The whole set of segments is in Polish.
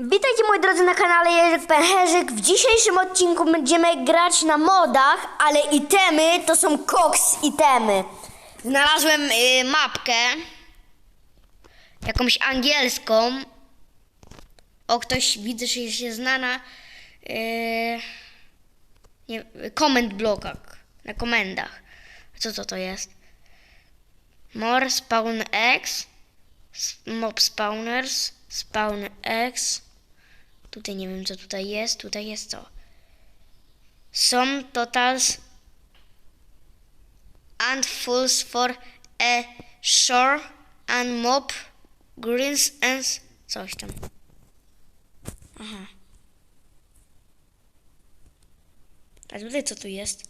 Witajcie moi drodzy na kanale Jerzyk Pęcherzyk. W dzisiejszym odcinku będziemy grać na modach, ale itemy to są koks itemy. Znalazłem y, mapkę, jakąś angielską. O, ktoś widzę, że się zna na y, nie, na komendach. Co to to jest? More spawn X, mob spawners, spawn X. Tutaj nie wiem co tutaj jest, tutaj jest co? Some totals and fulls for a shore and mob greens and coś tam. Aha. A tutaj co tu jest?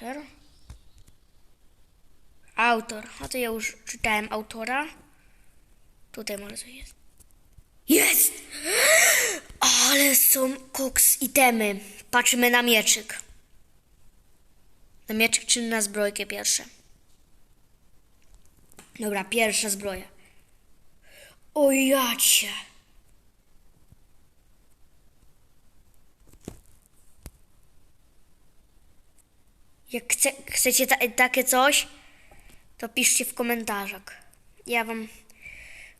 Her? Autor. A to ja już czytałem autora. Tutaj może coś jest. Jest! Ale są koks itemy. Patrzymy na mieczyk. Na mieczyk czy na zbrojkę pierwsze? Dobra, pierwsza zbroja. O jacie. Jak chce, chcecie ta, takie coś, to piszcie w komentarzach. Ja wam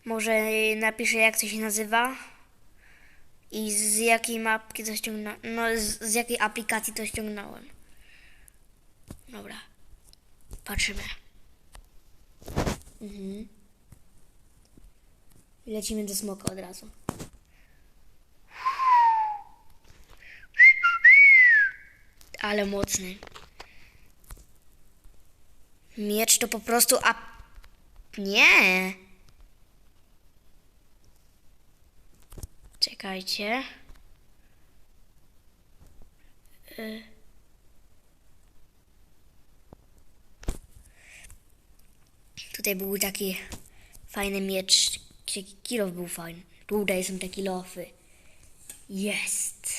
może napiszę jak to się nazywa i z jakiej mapki to ściągnąłem. No, z, z jakiej aplikacji to ściągnąłem. Dobra. Patrzymy. Mhm. Lecimy do smoka od razu. Ale mocny. Miecz to po prostu a... Nie. Czekajcie. Y. Tutaj był taki fajny miecz. Ki- Kilof był fajny. Tutaj są te kilofy. Jest.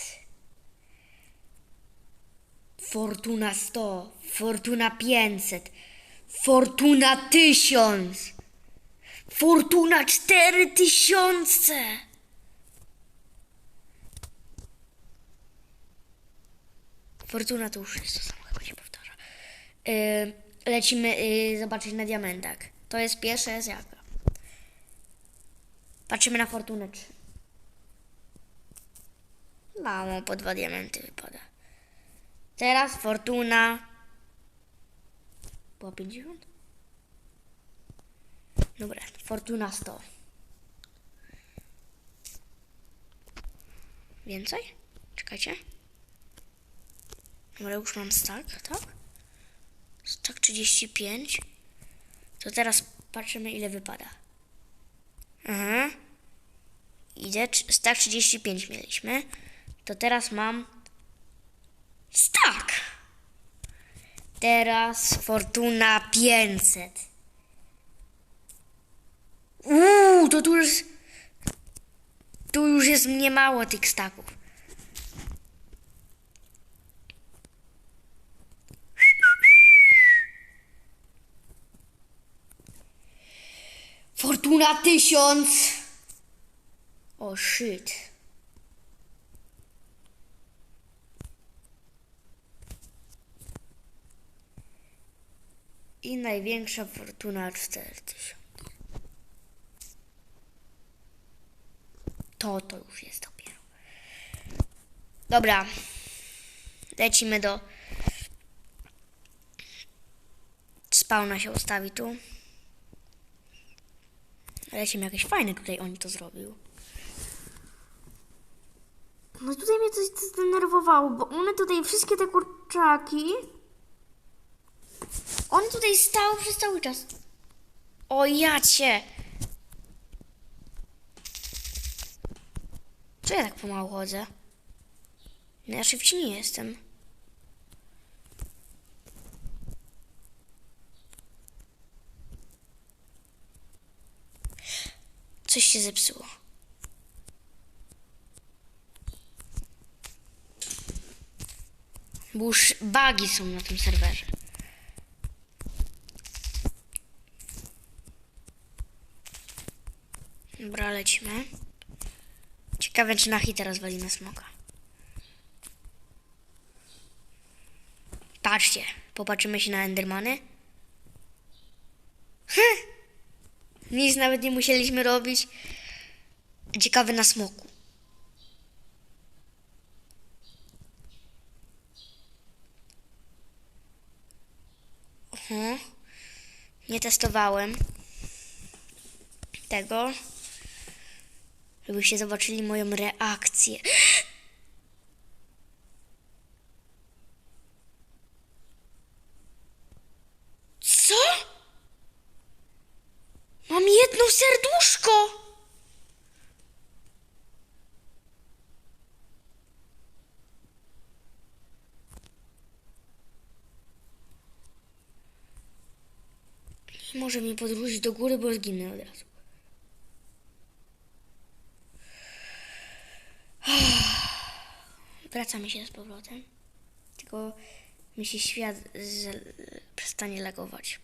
Fortuna 100, Fortuna 500, Fortuna 1000, Fortuna 4000. Fortuna to już jest to samo, chyba się powtarza. Yy, lecimy yy, zobaczyć na diamentach. To jest pierwsza, jest jaka. Patrzymy na Fortunę 3. Mamo, po dwa diamenty wypada. Teraz Fortuna. Była 50? Dobra, Fortuna 100. Więcej? Czekajcie. Dobra, już mam stack, tak? Stack 35. To teraz patrzymy ile wypada. Aha. Idzie, trz- stack 35 mieliśmy. To teraz mam stack. Teraz Fortuna 500. Uuu, to tu już... Tu już jest mnie mało tych staków. Fortuna 1000. O shit. I największa fortuna 4000. To to już jest dopiero. Dobra. Lecimy do spawna się ustawi tu. Lecimy jakieś fajne tutaj oni to zrobił. No tutaj mnie coś zdenerwowało, bo one tutaj wszystkie te kurczaki on tutaj stał przez cały czas. O jacie! Co ja tak pomału chodzę? No ja szybciej nie jestem. Coś się zepsuło. Bo już bugi są na tym serwerze. Dobra, lecimy. Ciekawe, czy na hita rozwalimy smoka. Patrzcie, popatrzymy się na Endermany. Nic nawet nie musieliśmy robić. Ciekawe na smoku. Mhm. Nie testowałem tego, żebyście zobaczyli moją reakcję. Co? Mam jedno serduszko! Nie może mi podróżyć do góry, bo zginę od razu. Wracamy się z powrotem. Tylko mi się świat przestanie lagować.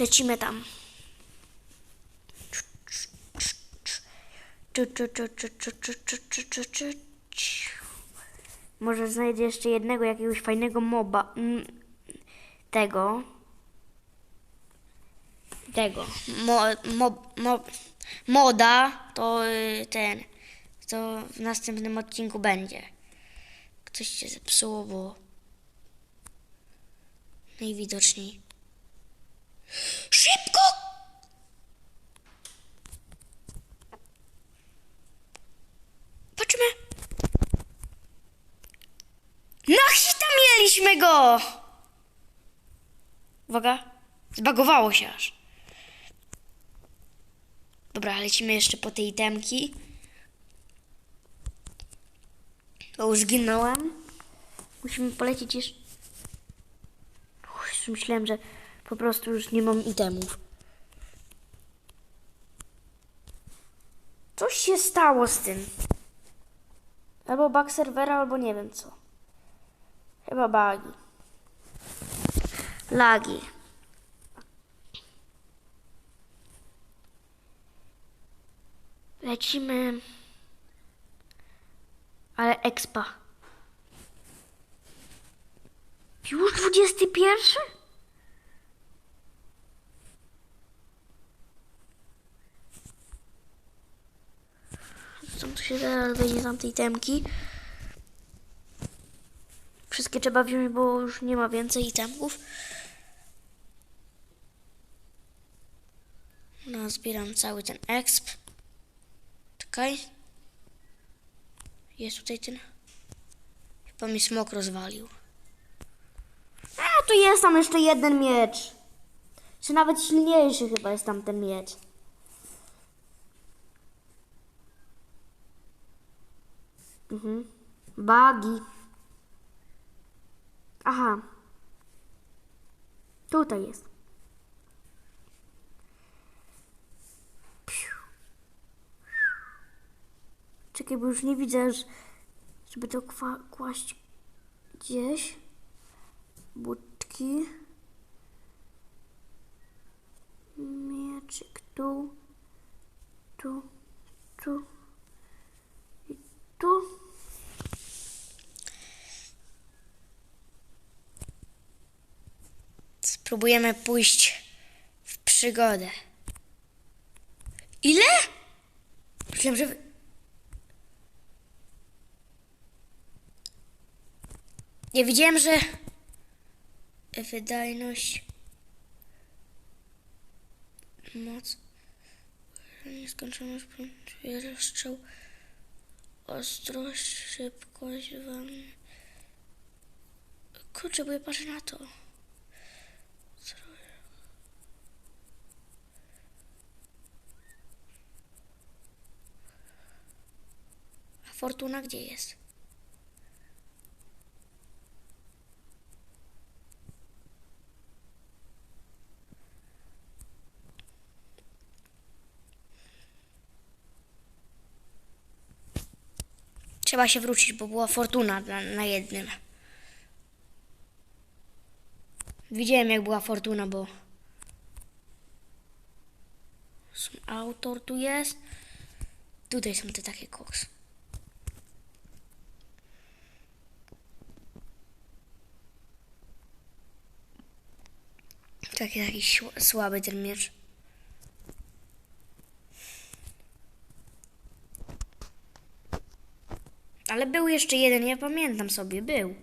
Lecimy tam. Może znajdę jeszcze jednego jakiegoś fajnego moba. Tego. Tego. Mo, mo, mo, moda to y, ten. To w następnym odcinku będzie. Coś się zepsuło, bo najwidoczniej. Szybko! Patrzmy. Na hita mieliśmy go! Uwaga. Zbagowało się aż. Dobra, lecimy jeszcze po tej temki. Bo już zginąłem. Musimy polecieć jeszcze... Uff, myślałem, że po prostu już nie mam itemów. Coś się stało z tym. Albo bug serwera, albo nie wiem co. Chyba bugi. Lagi. Lecimy. Ale expa. Już 21? Co tu się zaraz będzie tam tej temki? Wszystkie trzeba wziąć, bo już nie ma więcej itemków. No, zbieram cały ten exp. Czekaj. Jest tutaj ten. Chyba mi smok rozwalił. A, tu jest tam jeszcze jeden miecz. Czy nawet silniejszy chyba jest tam ten miecz. Mhm. Bagi. Aha. Tutaj jest. Czekaj, bo już nie widzę, że- żeby to kwa- kłaść gdzieś. Budki. Mieczyk tu. Tu. Tu. I tu. Spróbujemy pójść w przygodę. Ile? Myślałem, że... Nie widziałem, że wydajność, moc, nieskończoność, rozstrzał, ostrość, szybkość, wam. Kurczę, bo ja patrzę na to. A fortuna gdzie jest? Trzeba się wrócić, bo była fortuna na, jednym. Widziałem, jak była fortuna, bo. Autor tu jest. Tutaj są te takie koks. Taki, taki słaby ten miecz. Ale był jeszcze jeden, ja pamiętam sobie, był.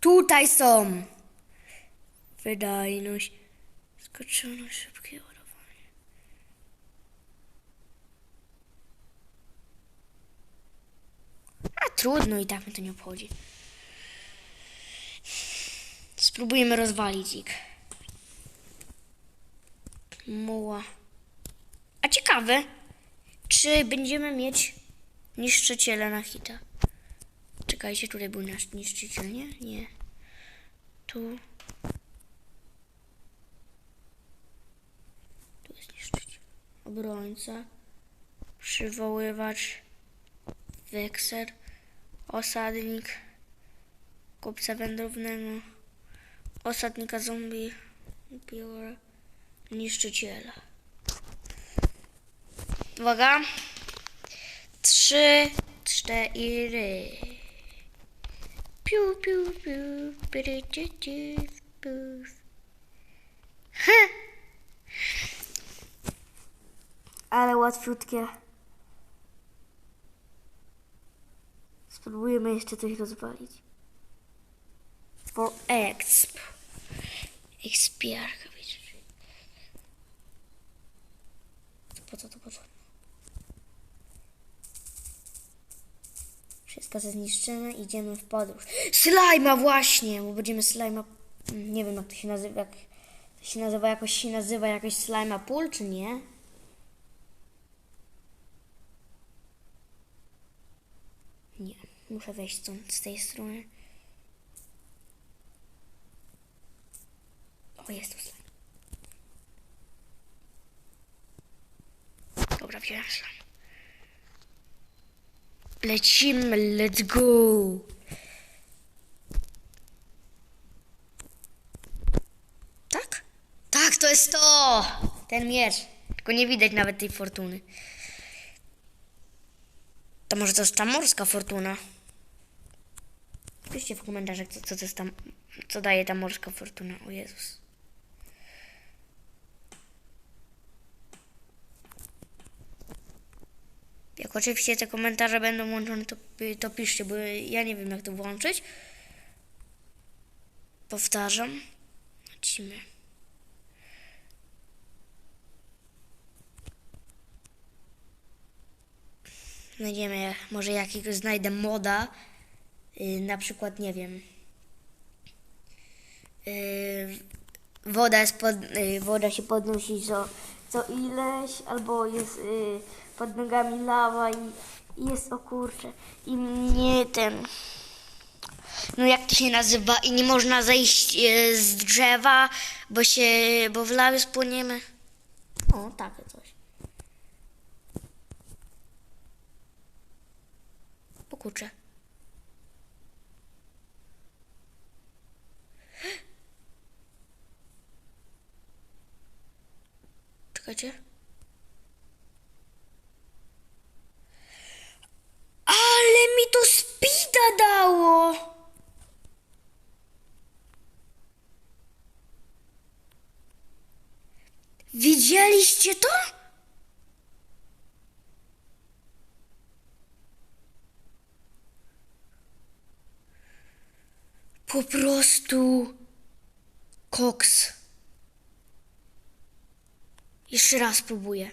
Tutaj są! Wydajność, skoczone, szybkie ładowanie. A trudno, i tak mnie to nie obchodzi. Spróbujemy rozwalić ich. Muła. A ciekawe, czy będziemy mieć niszczyciela na hita. Czekajcie, tutaj był nasz niszczyciel, nie? Nie. Tu. Tu jest niszczyciel. Obrońca. Przywoływacz. Wekser. Osadnik. Kupca wędrownego. Osadnika zombie. Biora. Niszczyciela. Uwaga. Trzy, cztery. Piu, piu, piu. Piu. Ha! Ale łatwiutkie. Spróbujemy jeszcze coś rozwalić. For exp. Expiarka, wiecie. To po co to potrzebne? Wszystko co zniszczymy, idziemy w podróż. Slajma właśnie, bo będziemy slajma... Nie wiem jak to się nazywa. Jak to się nazywa jakoś się nazywa jakoś slajma pool, czy nie? Nie, muszę wejść stąd, z tej strony. O, jest tu slime. Slime. Lecimy, let's go! Tak? Tak, to jest to! Ten miecz. Tylko nie widać nawet tej fortuny. To może to jest ta morska fortuna? Piszcie w komentarzach, co, co jest tam, co daje ta morska fortuna. O Jezus. Jak oczywiście te komentarze będą włączone, to, to piszcie, bo ja nie wiem jak to włączyć. Powtarzam. Lecimy. Znajdziemy, może jakiegoś znajdę moda. Yy, na przykład, nie wiem. Yy, woda, jest pod, yy, woda się podnosi co, co ileś, albo jest yy, pod nogami lawa i, jest o kurczę. I mnie ten. No jak to się nazywa? I nie można zejść yy, z drzewa, bo się. bo w lawie spłoniemy. O, takie coś. O kurczę. Czekajcie. Ale mi to spida dało! Widzieliście to? Po prostu koks. Jeszcze raz spróbuję.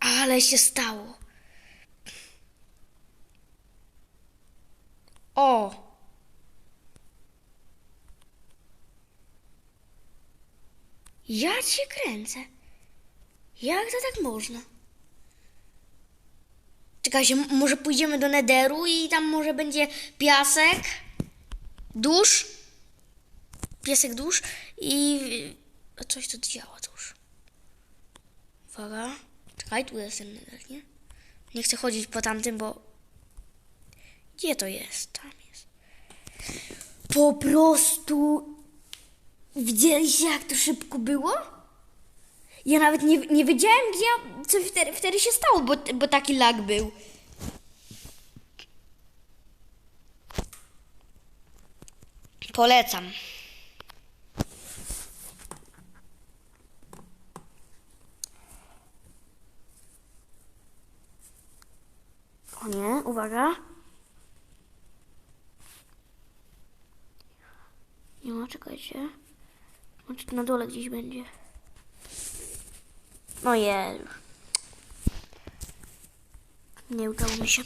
Ale się stało. O! Ja cię kręcę. Jak to tak można? Czekajcie, może pójdziemy do Nederu i tam może będzie piasek, dusz, piesek dusz i coś tu działa już. Uwaga. Czekaj, tu jest ten Neder, nie? Nie chcę chodzić po tamtym, bo... Gdzie to jest? Tam jest. Po prostu widzieliście jak to szybko było? Ja nawet nie, nie wiedziałem, gdzie ja, co wtedy, wtedy się stało, bo, bo taki lag był. Polecam. O nie, uwaga. Nie ma, czekajcie. Może tu na dole gdzieś będzie. No jest. Nie udało mi się.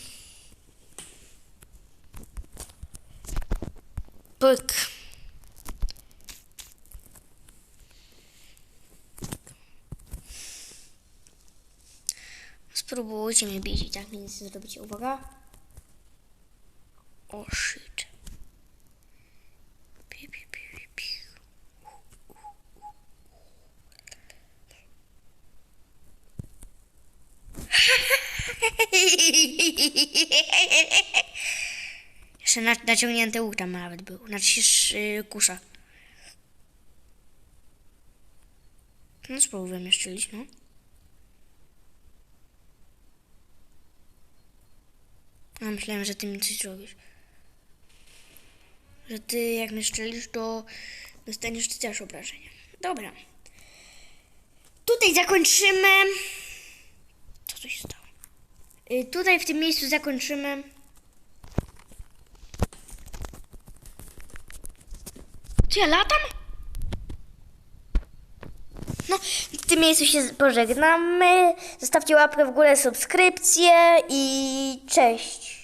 Pyk. Spróbujcie mnie bić i tak nic nie. Uwaga. O shit. Jeszcze na, naciągnięty łuk tam nawet był. Znaczy się sz- y, kusza. No spróbujmy jeszcze strzelić, no. A myślałem, że ty mi coś zrobisz. Że ty jak mnie strzelisz, to dostaniesz ty też obrażenia. Dobra. Tutaj zakończymy. Co tu się stało? Y, tutaj w tym miejscu zakończymy. Czy ja latam? No, w tym miejscu się pożegnamy. Zostawcie łapkę w górę, subskrypcję i cześć.